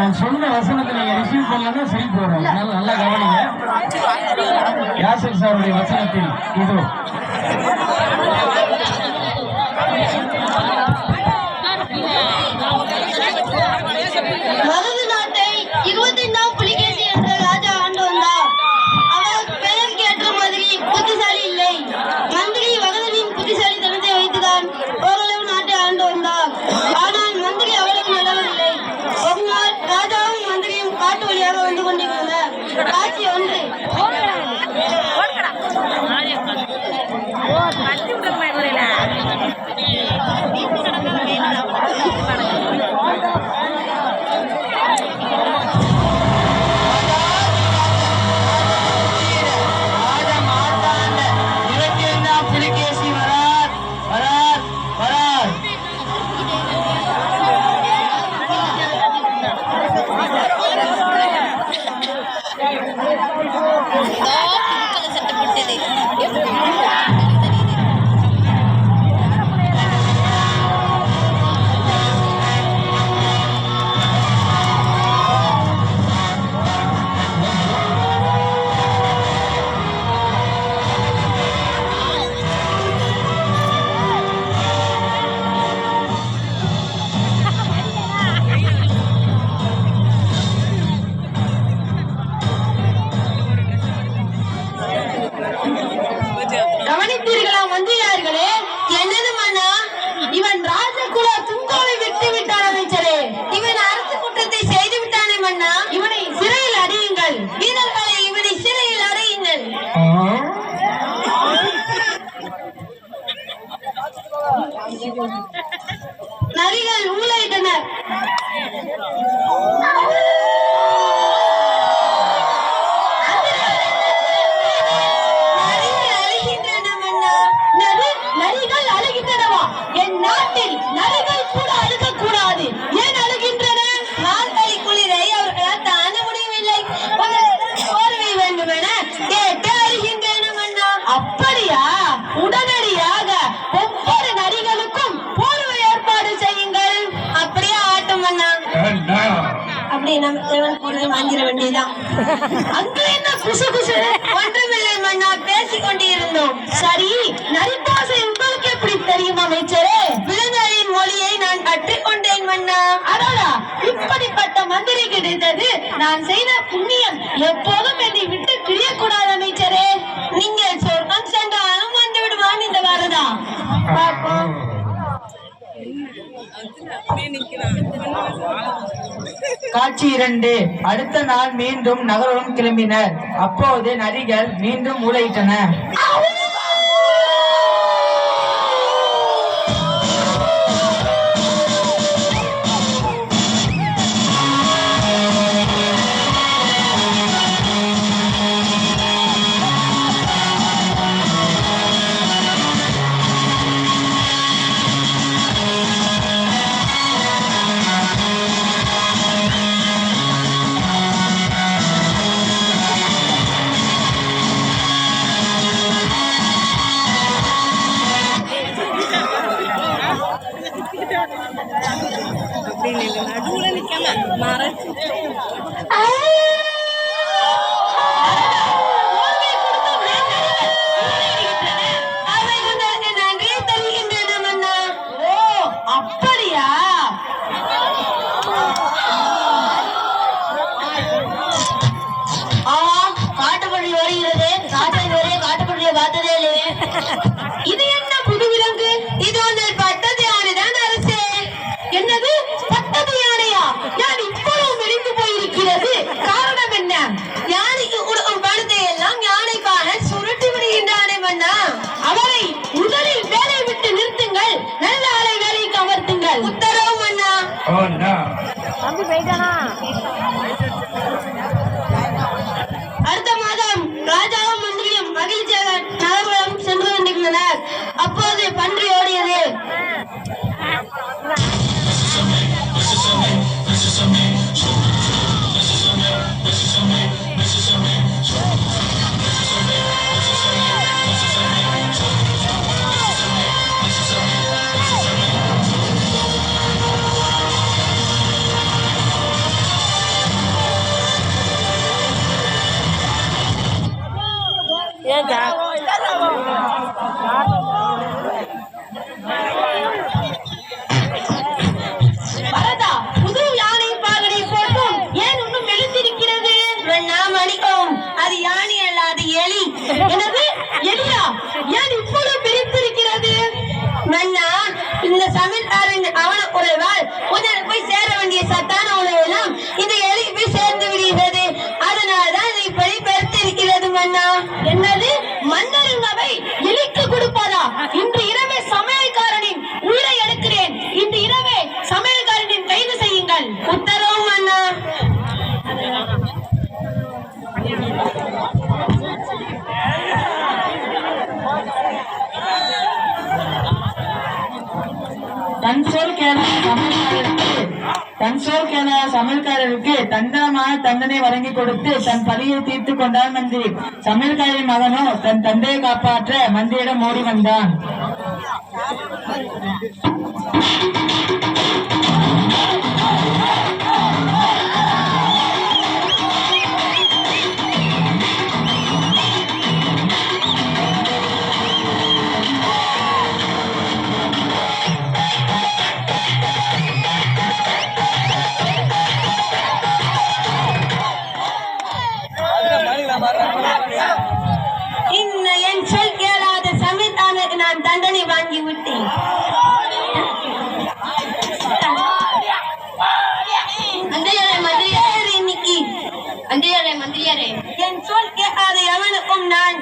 அவன் சொன்ன வசனத்தை நீங்க ரிசீவ் பண்ணலன்னா சிரிப்பு வரும் அதனால நல்லா கவனிங்க. யாசர் சாருடைய வசனத்தில் இதோ. நரிகள் ஊழையிட்டனர் நரிகள் அழுகின்றன நரிகள் அழுகின்றனவா? என் நாட்டில் நரிகள் கூட அப்படி நம்ம தேவன் பொருளை வாங்கிட வேண்டியதுதான். அங்கு என்ன குசு குசு ஒன்றுமில்லை மன்னா பேசிக் கொண்டிருந்தோம் சரி நரிப்பாசை உங்களுக்கு எப்படி தெரியும் அமைச்சரே? விலங்கரின் மொழியை நான் கற்றுக்கொண்டேன் மன்னா. அடடா இப்படிப்பட்ட மந்திரி கிடைத்தது நான் செய்த புண்ணியம் எப்போதும் என்னை விட்டு பிரியக்கூடாது அமைச்சரே. நீங்க சொர்க்கம் சென்றாலும் வந்து விடுவான் இந்த வரதா பார்ப்போம். காட்சி இரண்டு. அடுத்த நாள் மீண்டும் நகரம் கிளம்பினர். அப்போது நரிகள் மீண்டும் ஊழையிட்டன அவை அடுத்த தன்சோல் கேன சமையல்காரருக்கு தன்சோல் சமையல்காரருக்கு தண்டனமான தண்டனை வழங்கி கொடுத்து தன் பழியை தீர்த்து கொண்டான் மந்திரி. சமையல்காரின் மகனோ தன் தந்தையை காப்பாற்ற மந்திரியிடம் ஓடி வந்தான். மந்திரியாரே மந்திரியாரே. என் சொல் கேட்காத எவனுக்கும் நான்.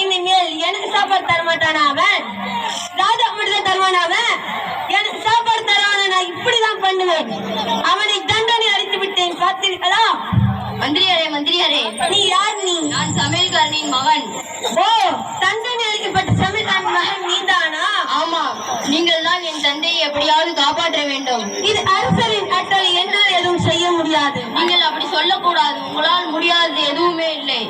இனிமேல் எனக்கு சாப்பாடு தர மாட்டானா அவன்? ராஜா மட்டும் தருவானா அவன்? எனக்கு சாப்பாடு தருவான நான் இப்படிதான் பண்ணுவேன். அவனை தண்டனை அடித்து விட்டேன் பார்த்தீர்களா மந்திரியாரே மந்திரியாரே. நீ யார் நீ? நான் சமையல்காரனின் மகன். ஓ தண்டனை அளிக்கப்பட்ட சமையல் மகன் நீதானா? ஆமா நீங்கள் தான் என் தந்தையை எப்படியாவது காப்பாற்ற வேண்டும். இது அரசரின் கட்டளை என்னால் எதுவும் செய்ய முடியாது. நீங்கள் அப்படி சொல்லக்கூடாது. உங்களால் முடியாதது எதுவுமே இல்லை.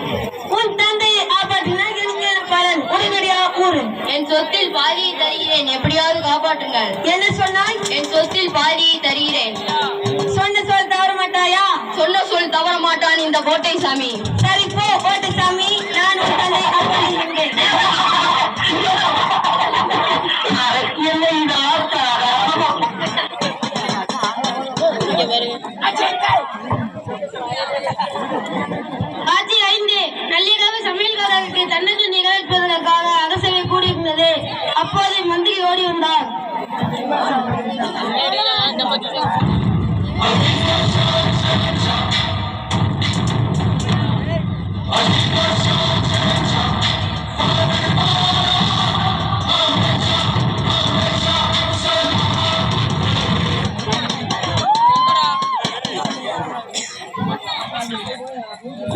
உன் தந்தையை காப்பாற்றினால் எனக்கு பலன் உடனடியாக கூறு. என் சொத்தில் பாதியை தருகிறேன். எப்படியாவது காப்பாற்றுங்கள். என்ன சொன்னாய்? என் சொத்தில் பாதியை தருகிறேன். சொன்ன சொல் தவற மாட்டாயா? சொன்ன சொல் தவற மாட்டான் இந்த கோட்டை சாமி சரி போ கோட்டை சாமி நான் உன் தந்தையை காப்பாற்றுகின்றேன்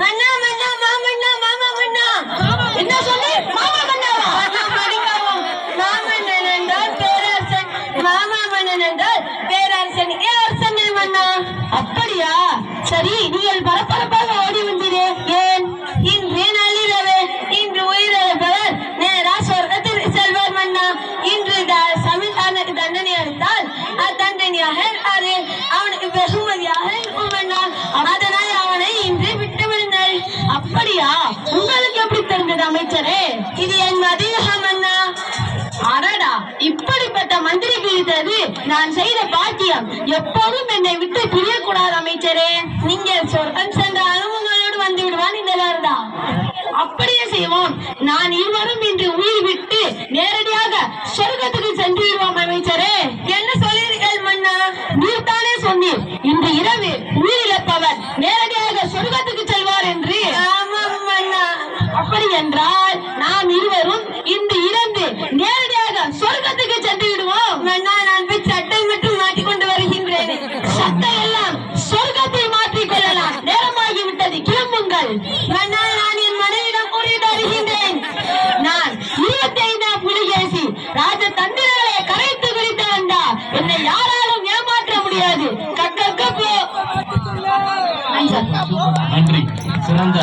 மன்னா அமைச்சரே இது என் அதிகம் அண்ணா. அடடா இப்படிப்பட்ட மந்திரி பிரித்தது நான் செய்த பாக்கியம். எப்போதும் என்னை விட்டு பிரியக்கூடாது அமைச்சரே. நீங்க சொர்க்கம் சென்ற அனுபவங்களோடு வந்து விடுவான் இந்த வருடா அப்படியே செய்வோம். நான் இருவரும் இன்று உயிர் விட்டு நேரடியாக சொர்க்கத்துக்கு சென்று விடுவோம் அமைச்சரே. என்ன சொல்கிறீர்கள் மன்னா? நீர் தானே சொன்னீர். இன்று இரவு உயிரிழப்பவர் நேரடியாக சொர்க்கத்துக்கு செல்வார் என்று என்றால் நாம் இருவரும் இன்று இறந்து நேரடியாக சொர்க்கத்துக்கு சென்று விடுவோம். நான் போய் சட்டை மட்டும் மாட்டிக்கொண்டு வருகின்றேன். சட்டை எல்லாம் சொர்க்கத்தில் மாற்றிக் கொள்ளலாம். நேரமாகி விட்டது. கிளம்புங்கள். நான் என் மனைவிடம் கூறிட்டு வருகின்றேன். நான் இருபத்தி ஐந்தாம் புலிகேசி ராஜ தந்திரங்களை கரைத்து குறித்து வந்தா என்னை யாராலும் ஏமாற்ற முடியாது. கக்க போ. நன்றி. சிறந்த